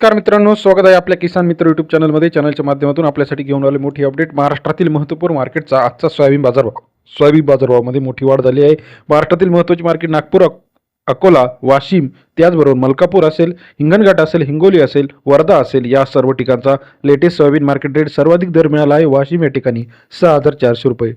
नमस्कार मित्रांनो स्वागत आहे आपल्या किसान मित्र युट्यूब चॅनलमध्ये चॅनलच्या माध्यमातून आपल्यासाठी घेऊन आले मोठी अपडेट महाराष्ट्रातील महत्त्वपूर्ण मार्केटचा आजचा सोयाबीन बाजारभाव सोयाबीन बाजारभावामध्ये मोठी वाढ झाली आहे. महाराष्ट्रातील महत्त्वाची मार्केट नागपूर अकोला वाशिम त्याचबरोबर मलकापूर असेल हिंगणघाट असेल हिंगोली असेल वर्धा असेल या सर्व ठिकाणचा लेटेस्ट सोयाबीन मार्केट रेट सर्वाधिक दर मिळाला आहे. वाशिम या ठिकाणी सहा हजार चारशे रुपये.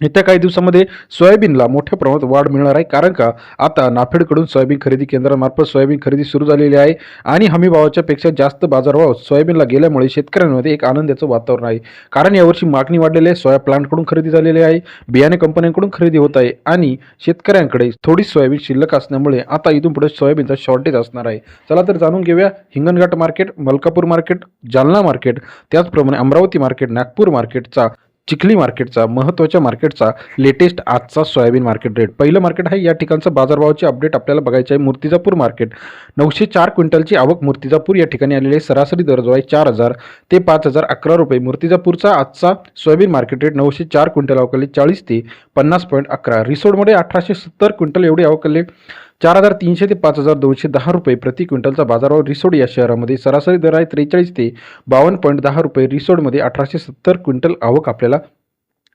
येत्या काही दिवसामध्ये सोयाबीनला मोठ्या प्रमाणात वाढ मिळणार आहे. कारण का? आता नाफेडकडून सोयाबीन खरेदी केंद्रामार्फत सोयाबीन खरेदी सुरू झालेली आहे आणि हमी भावाच्या पेक्षा जास्त बाजारभाव सोयाबीनला गेल्यामुळे शेतकऱ्यांमध्ये एक आनंदाचं वातावरण आहे. कारण यावर्षी मागणी वाढलेली आहे सोया प्लांटकडून खरेदी झालेली आहे बियाणे कंपन्यांकडून खरेदी होत आहे आणि शेतकऱ्यांकडे थोडी सोयाबीन शिल्लक असल्यामुळे आता इथून पुढे सोयाबीनचा शॉर्टेज असणार आहे. चला तर जाणून घेऊया Hinganghat market Malkapur market Jalna market त्याचप्रमाणे अमरावती मार्केट नागपूर मार्केटचा चिखली मार्केटचा महत्त्वाच्या मार्केटचा लेटेस्ट आजचा सोयाबीन मार्केट रेट पहिलं मार्केट आहे या ठिकाणचं बाजारभावाची अपडेट आपल्याला बघायचं आहे मूर्तिजापूर मार्केट नऊशे चार क्विंटलची आवक मूर्तिजापूर या ठिकाणी आलेली आहे. सरासरी दर जो आहे चार हजार ते पाच हजार अकरा रुपये. मूर्तिजापूरचा आजचा सोयाबीन मार्केट रेट नऊशे चार क्विंटल आवकले चाळीस ते पन्नास पॉईंट अकरा. रिसोडमध्ये अठराशे सत्तर क्विंटल एवढी अवकलले चार हजार तीनशे ते पाच हजार दोनशे दहा रुपये प्रति क्विंटलचा बाजारभाव रिसोड या शहरामध्ये. सरासरी दर आहे त्रेचाळीस ते बावन्न पॉईंट दहा रुपये रिसोडमध्ये अठराशे सत्तर क्विंटल आवक आपल्याला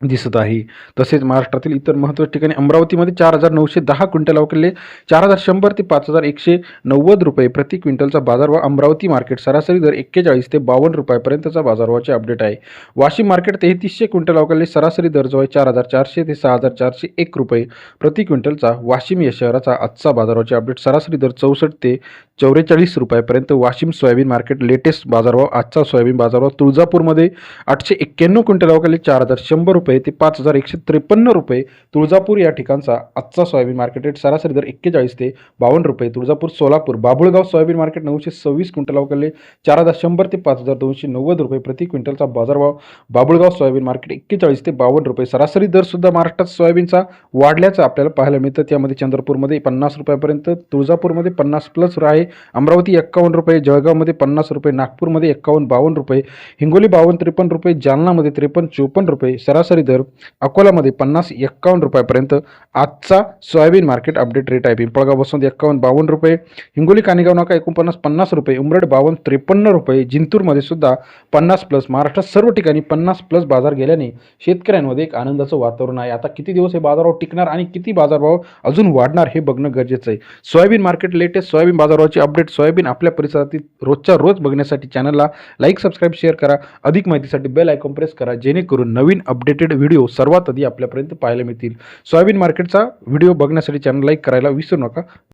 दिसत आहे. तसेच महाराष्ट्रातील इतर महत्त्वाच्या ठिकाणी अमरावतीमध्ये चार हजार नऊशे दहा क्विंटल अवकलले चार हजार शंभर ते पाच हजार एकशे नव्वद रुपये प्रति क्विंटलचा बाजारभाव. अमरावती मार्केट सरासरी दर एक्केचाळीस ते बावन्न रुपयापर्यंतचा बाजारभावाचे अपडेट आहे. वाशिम मार्केट तेहतीसशे क्विंटल अवकलले सरासरी दर जो आहे चार हजार चारशे ते सहा हजार चारशे एक रुपये प्रति क्विंटलचा. वाशिम या शहराचा आजचा बाजारभावाचे अपडेट सरासरी दर चौसष्ट ते चौवेचाळीस रुपयापर्यंत. वाशिम सोयाबीन मार्केट लेटेस्ट बाजारभाव. आजचा सोयाबीन बाजारभाव तुळजापूरमध्ये आठशे एक्क्याण्णव क्विंटल अवकाले चार हजार शंभर रुपये ते पाच हजार एकशे त्रेपन्न रुपये तुळजापूर या ठिकाणचा आजचा सोयाबीन मार्केट रेट सरासरी दर एक्केचाळीस ते बावन्न रुपये. तुळजापूर सोलापूर बाभुळगाव सोयाबीन मार्केट नऊशे सव्वीस क्विंटल अवकाले चार हजार शंभर ते पाच हजार दोनशे नव्वद रुपये प्रति क्विंटलचा बाजारभाव बाभुळगाव सोयाबीन मार्केट एक्केचाळीस ते बावन्न रुपये. सरासरी दर सुद्धा महाराष्ट्रात सोयाबीनचा वाढल्याचं आपल्याला पाहायला मिळतं. त्यामध्ये चंद्रपूरमध्ये पन्नास रुपयापर्यंत तुळजापूरमध्ये पन्नास प्लस आहे. अमरावती एक्कावन्न रुपये जळगावमध्ये पन्नास रुपये नागपूरमध्ये एक्कावन्न बावन्न रुपये हिंगोली बावन्न त्रेपन्न रुपये जालनामध्ये त्रेपन्न चोपन्न रुपये. सरासरी दर अकोलामध्ये पन्नास एक्कावन्न रुपयापर्यंत. आजचा सोयाबीन मार्केट अपडेट रेट आहे. पिंपळगाव बसवंत एक्कावन्न बावन्न रुपये. हिंगोली कानेगाव नाका एकोणपन्नास पन्नास रुपये. उमरड बावन्न त्रेपन्न रुपये. जिंतूरमध्ये सुद्धा पन्नास प्लस महाराष्ट्रात सर्व ठिकाणी पन्नास प्लस बाजार गेल्याने शेतकऱ्यांमध्ये एक आनंदाचं वातावरण आहे. आता किती दिवस हे बाजारभाव टिकणार आणि किती बाजारभाव अजून वाढणार हे बघणं गरजेचं आहे. सोयाबीन मार्केट लेटेस्ट सोयाबीन बाजारभावाची अपडेट सोयाबीन आपल्या परिसरातील रोजच्या रोज बघण्यासाठी चॅनलला लाईक सबस्क्राईब शेअर करा. अधिक माहितीसाठी बेल आयकॉन प्रेस करा. जेणेकरून नवीन अपडेट रिलेटेड व्हिडिओ सर्वात आधी आपल्यापर्यंत पाहायला मिळतील. सोयाबीन मार्केटचा व्हिडिओ बघण्यासाठी चॅनल लाईक करायला विसरू नका.